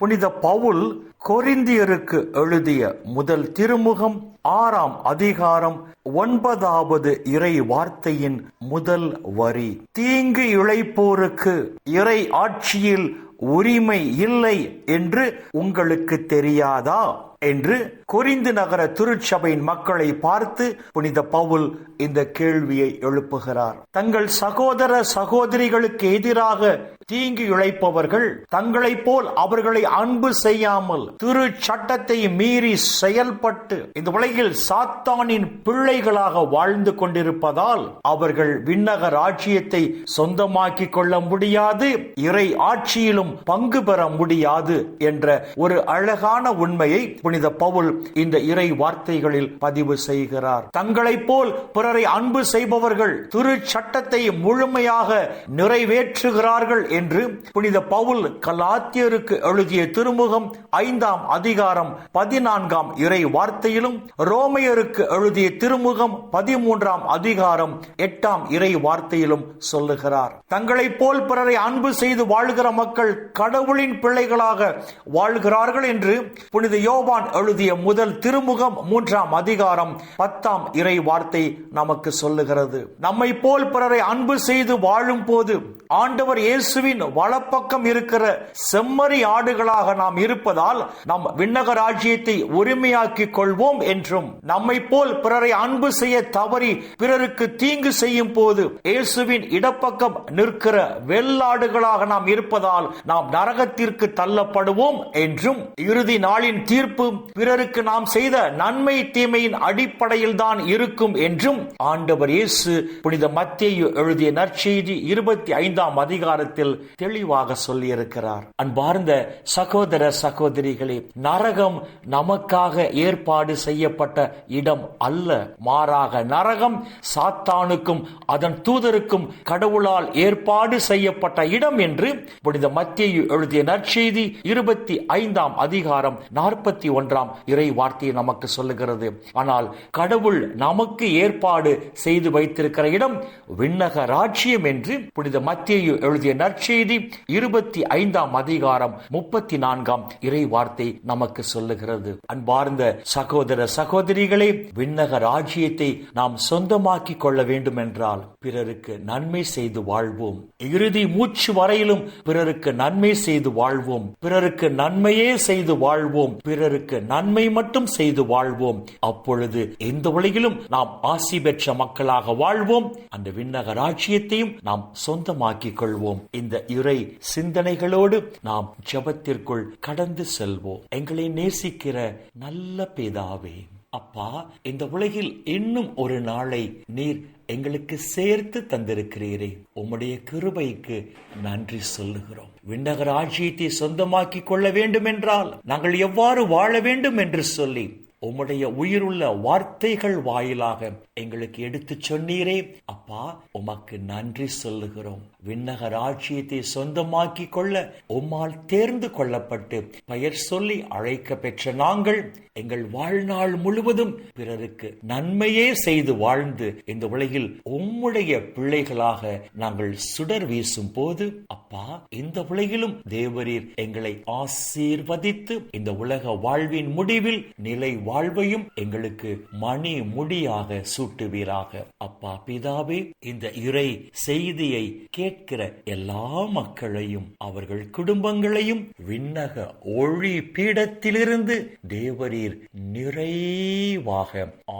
புனித பவுல் கொரிந்தியருக்கு எழுதிய முதல் திருமுகம் ஆறாம் அதிகாரம் ஒன்பதாவது இறை வார்த்தையின் முதல் வரி. தீங்கு இழைப்போருக்கு இறை ஆட்சியில் உரிமை இல்லை என்று உங்களுக்கு தெரியாதா? என்று குறிந்து நகர திருச்சபையின் மக்களை பார்த்து புனித பவுல் இந்த கேள்வியை எழுப்புகிறார். தங்கள் சகோதர சகோதரிகளுக்கு எதிராக தீங்கு இழைப்பவர்கள் தங்களைப் போல் அவர்களை அன்பு செய்யாமல் திரு சட்டத்தை மீறி செயல்பட்டு இந்த உலகில் சாத்தானின் பிள்ளைகளாக வாழ்ந்து கொண்டிருப்பதால் அவர்கள் விண்ணக ராஜ்யத்தை சொந்தமாக்கி கொள்ள முடியாது இறை ஆட்சியிலும் பங்கு பெற முடியாது என்ற ஒரு அழகான உண்மையை புனித பவுல் இந்த இறை வார்த்தைகளில் பதிவு செய்கிறார். தங்களைப் போல் பிறரை அன்பு செய்பவர்கள் திரு சட்டத்தை முழுமையாக நிறைவேற்றுகிறார்கள் என்று புனித பவுல் கலாத்தியருக்கு எழுதிய திருமுகம் ஐந்தாம் அதிகாரம் பதினான்காம் இறை வார்த்தையிலும் ரோமையருக்கு எழுதிய திருமுகம் பதிமூன்றாம் அதிகாரம் எட்டாம் இறை வார்த்தையிலும் சொல்லுகிறார். தங்களைப் போல் பிறரை அன்பு செய்து வாழ்கிற மக்கள் கடவுளின் பிள்ளைகளாக வாழ்கிறார்கள் என்று புனித யோவான் யோவான் எழுதிய முதல் திருமுகம் மூன்றாம் அதிகாரம் பத்தாம் இறை வார்த்தை நமக்கு சொல்லுகிறது. நம்மை போல் பிறரை அன்பு செய்து வாழும் போது ஆண்டவர் இயேசுவின் வலப்பக்கம் இருக்கிற செம்மறி ஆடுகளாக நாம் இருப்பதால் நாம் விண்ணக ராஜ்யத்தை உரிமையாக்கிக் கொள்வோம் என்றும் நம்மை போல் பிறரை அன்பு செய்ய தவறி பிறருக்கு தீங்கு செய்யும் போது இயேசுவின் இடப்பக்கம் நிற்கிற வெள்ளாடுகளாக நாம் இருப்பதால் நாம் நரகத்திற்கு தள்ளப்படுவோம் என்றும் இறுதி நாளின் தீர்ப்பு பிறருக்கு நாம் செய்த நன்மை தீமையின் அடிப்படையில் தான் இருக்கும் என்றும் ஆண்டவர் இயேசு புனித மத்தேயு எழுதிய நற்செய்தி இருபத்தி ஐந்தாம் அதிகாரத்தில் தெளிவாக சொல்லியிருக்கிறார். அன்பார்ந்த சகோதர சகோதரிகளே நரகம் நமக்காக ஏற்பாடு செய்யப்பட்ட இடம் அல்ல. மாறாக நரகம் சாத்தானுக்கும் அதன் தூதருக்கும் கடவுளால் ஏற்பாடு செய்யப்பட்ட இடம் என்று புனித மத்திய எழுதிய நற்செய்தி இருபத்தி ஐந்தாம் அதிகாரம் நாற்பத்தி ஒன்றாம் இறை வார்த்தையை நமக்கு சொல்லுகிறது. ஆனால் கடவுள் நமக்கு ஏற்பாடு செய்து வைத்திருக்கிற இடம் விண்ணக ராஜ்யம் என்று புனித மத்திய எழுதிய நற்செய்தி இருபத்தி ஐந்தாம் அதிகாரம் முப்பத்தி நான்காம் இறை வார்த்தை நமக்கு சொல்லுகிறது. அன்பார்ந்த சகோதர சகோதரிகளே விண்ணக ராஜ்யத்தை நாம் சொந்தமாக்கி கொள்ள வேண்டும் என்றால் பிறருக்கு நன்மை செய்து வாழ்வோம். இறுதி மூச்சு வரையிலும் பிறருக்கு நன்மை செய்து வாழ்வோம். பிறருக்கு நன்மையே செய்து வாழ்வோம். பிறருக்கு நன்மை மட்டும் செய்து வாழ்வோம். அப்பொழுது எந்த உலகிலும் நாம் ஆசி பெற்ற மக்களாக வாழ்வோம். அந்த விண்ணக ராஜ்யத்தையும் நாம் சொந்தமாக்கிக் கொள்வோம். இந்த இறை சிந்தனைகளோடு நாம் ஜபத்திற்குள் கடந்து செல்வோம். எங்களை நேசிக்கிற நல்ல பிதாவே. அப்பா இந்த உலகில் இன்னும் ஒரு நாளை நீர் எங்களுக்கு சேர்த்து தந்திருக்கிறீரே. உம்முடைய கிருபைக்கு நன்றி சொல்லுகிறோம். விண்ணக ராஜ்யத்தை சொந்தமாக்கிக் கொள்ள வேண்டும் என்றால் நாங்கள் எவ்வாறு வாழ வேண்டும் என்று சொல்லி உம்முடைய உயிருள்ள வார்த்தைகள் வாயிலாக எங்களுக்கு எடுத்து சொன்னீரே. அப்பா உமக்கு நன்றி சொல்லுகிறோம். விண்ணக ராஜ்யத்தை சொந்தமாக்கி கொள்ள உம்மால் தேர்ந்து கொள்ளப்பட்டு பெயர் சொல்லி அழைக்க பெற்ற நாங்கள் எங்கள் வாழ்நாள் முழுவதும் பிறருக்கு நன்மையே செய்து வாழ்ந்து இந்த உலகில் உம்முடைய பிள்ளைகளாக நாங்கள் சுடர் வீசும் போது அப்பா இந்த உலகிலும் தேவரீர் எங்களை ஆசீர்வதித்து இந்த உலக வாழ்வின் முடிவில் நிலை வாழ்வையும் எங்களுக்கு மணி முடியாக சூட்டுவீராக. அப்பா பிதாவே இந்த இறை செய்தியை கேட்கிற எல்லா மக்களையும் அவர்கள் குடும்பங்களையும் விண்ணக ஒளி பீடத்திலிருந்து தேவரீர் நிறைவாக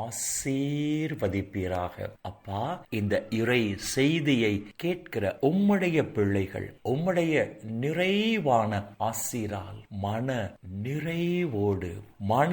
ஆசீர்வதிப்பீராக. அப்பா இந்த இறை செய்தியை கேட்கிற உம்முடைய பிள்ளைகள் உம்முடைய நிறைவான ஆசிரால் மன நிறைவோடு மன